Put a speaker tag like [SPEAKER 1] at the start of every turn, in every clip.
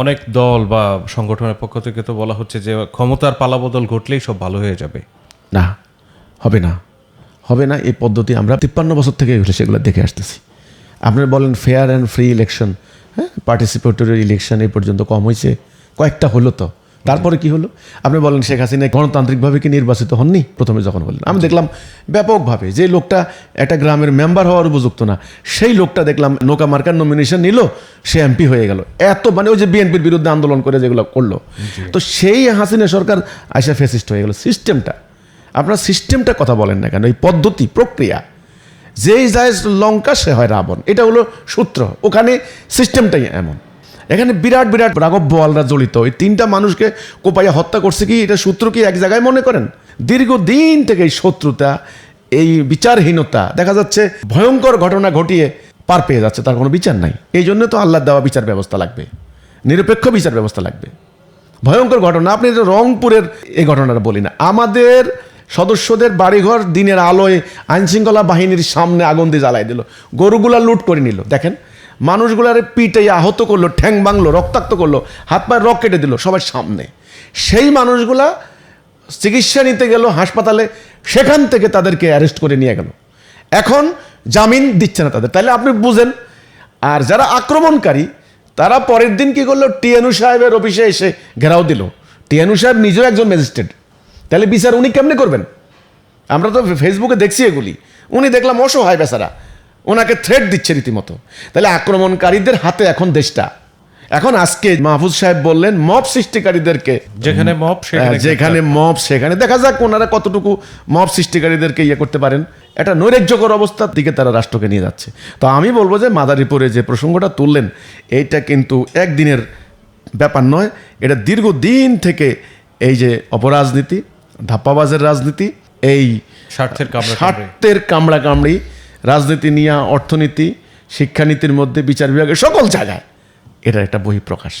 [SPEAKER 1] অনেক দল বা সংগঠনের পক্ষ থেকে তো বলা হচ্ছে যে ক্ষমতার পালাবদল ঘটলেই সব ভালো হয়ে যাবে।
[SPEAKER 2] না, হবে না। হবে না, এই পদ্ধতি আমরা তিপ্পান্ন বছর থেকে সেগুলো দেখে আসতেছি। আপনারা বলেন ফেয়ার অ্যান্ড ফ্রি ইলেকশন হ্যাঁ? পার্টিসিপেটরি ইলেকশন এই পর্যন্ত কম হয়েছে, কয়েকটা হলো তো। তারপরে কি হলো? আপনি বলেন শেখ হাসিনা গণতান্ত্রিকভাবে কি নির্বাচিত হননি? প্রথমে যখন হলেন আমি দেখলাম ব্যাপকভাবে যে লোকটা একটা গ্রামের মেম্বার হওয়ার উপযুক্ত না সেই লোকটা দেখলাম নৌকা মার্কার নমিনেশন নিল সে এমপি হয়ে গেল। এত মানে ওই যে বিএনপির বিরুদ্ধে আন্দোলন করে যেগুলো করল। তো সেই হাসিনা সরকার আয়সা ফেসিস্ট হয়ে গেল। সিস্টেমটা আপনার সিস্টেমটা কথা বলেন না কেন? এই পদ্ধতি প্রক্রিয়া যেই যায় লঙ্কা সে হয় রাবণ। এটা হলো সূত্র। ওখানে সিস্টেমটাই এমন। এখানে বিরাট বিরাট রাঘব বোয়ালরা জড়িত। এই তিনটা মানুষকে কোপাইয়া হত্যা করছে কি? এটা সূত্র কি এক জায়গায় মনে করেন? দীর্ঘদিন থেকে এই শত্রুতা, এই বিচারহীনতা, দেখা যাচ্ছে ভয়ঙ্কর ঘটনা ঘটিয়ে পার পেয়ে যাচ্ছে, তার কোনো বিচার নাই। এই জন্য তো আল্লাহ দেওয়া বিচার ব্যবস্থা লাগবে। নিরপেক্ষ বিচার ব্যবস্থা লাগবে। ভয়ঙ্কর ঘটনা, আপনি রংপুরের এই ঘটনাটা বলি না, আমাদের সদস্যদের বাড়িঘর দিনের আলোয় আইনশৃঙ্খলা বাহিনীর সামনে আগুন দিয়ে জ্বালাই দিল। গরুগুলা লুট করে নিল। দেখেন মানুষগুলারে পিটে আহত করল, ঠ্যাং ভাঙলো, রক্তাক্ত করল, হাত পায়ে রক কেটে দিল সবার সামনে। সেই মানুষগুলা চিকিৎসা নিতে গেল, হাসপাতালে, সেখান থেকে তাদেরকে অ্যারেস্ট করে নিয়ে গেল। এখন জামিন দিচ্ছে না তাদের। তাহলে আপনি বুঝেন, আর যারা আক্রমণকারী, তারা পরের দিন কি করল? টিএনু সাহেবের অফিসে এসে ঘেরাও দিল। টিএনু সাহেব নিজেও একজন ম্যাজিস্ট্রেট। তাহলে বিচার উনি কেমনে করবেন? আমরা তো ফেসবুকে দেখছি এগুলি। উনি দেখলাম অসহায় বেচারা। ওনাকে থ্রেট দিচ্ছে রীতিমতো। তাহলে আক্রমণকারীদের হাতে এখন দেশটা। এখন আজকে মাহফুজ সাহেব বললেন মব সৃষ্টিকারীদেরকে।
[SPEAKER 1] যেখানে মব
[SPEAKER 2] হ্যাঁ, যেখানে মব সেখানে। দেখা যাক ওনারা কতটুকু মব সৃষ্টিকারীদেরকে ইয়ে করতে পারেন। একটা নৈরাজ্যকর অবস্থার দিকে তারা রাষ্ট্রকে নিয়ে যাচ্ছে। তো আমি বলব যে মাদারীপুরে যে প্রসঙ্গটা তুললেন এইটা কিন্তু একদিনের ব্যাপার নয়। এটা দীর্ঘদিন থেকে এই যে অপরাজনীতি ধাপ্পাবাজের রাজনীতি এই
[SPEAKER 1] স্বার্থের কামড়া কামড়ে।
[SPEAKER 2] স্বার্থের কামড়া কামড়ি রাজনীতি নিয়ে, অর্থনীতি, শিক্ষানীতির মধ্যে বিচার বিভাগের সকল জায়গায় এটা একটা বহিঃপ্রকাশ।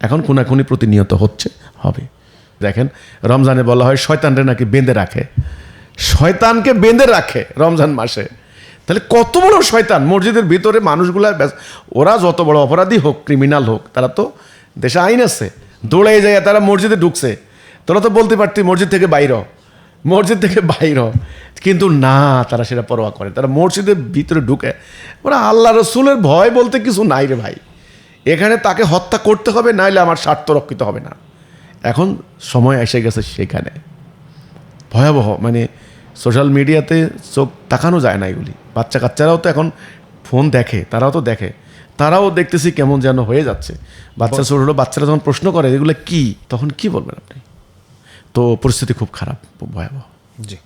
[SPEAKER 2] এখন খুনাখুনি প্রতিনিয়ত হচ্ছে, হবে। দেখেন, রমজানে বলা হয় শয়তানরে নাকি বেঁধে রাখে। শয়তানকে বেঁধে রাখে রমজান মাসে। তাহলে কত বড় শয়তান? মসজিদের ভিতরে মানুষগুলা ওরা যত বড় অপরাধী হোক ক্রিমিনাল হোক, তারা তো দেশে আইন আছে। দৌড়ে যায় তারা মসজিদে ঢুকছে। তোরা তো বলতে পারতি মসজিদ থেকে বাইর। মসজিদ থেকে বাইর। কিন্তু না, তারা সেটা পরোয়া করে। তারা মসজিদের ভিতরে ঢুকে। ওরা আল্লাহ রসুলের ভয় বলতে কিছু নাই রে ভাই। এখানে তাকে হত্যা করতে হবে, নাইলে আমার স্বার্থ রক্ষিত হবে না। এখন সময় এসে গেছে সেখানে। ভয়াবহ মানে সোশ্যাল মিডিয়াতে চোখ তাকানো যায় না এগুলি। বাচ্চা কাচ্চারাও তো এখন ফোন দেখে, তারাও তো দেখে। তারাও দেখতেছি কেমন যেন হয়ে যাচ্ছে। বাচ্চা ছোটো ছোটো বাচ্চারা যখন প্রশ্ন করে, এগুলো কি? তখন কি বলবেন আপনি? তো পরিস্থিতি খুব খারাপ, ভয়াবহ।
[SPEAKER 1] জি।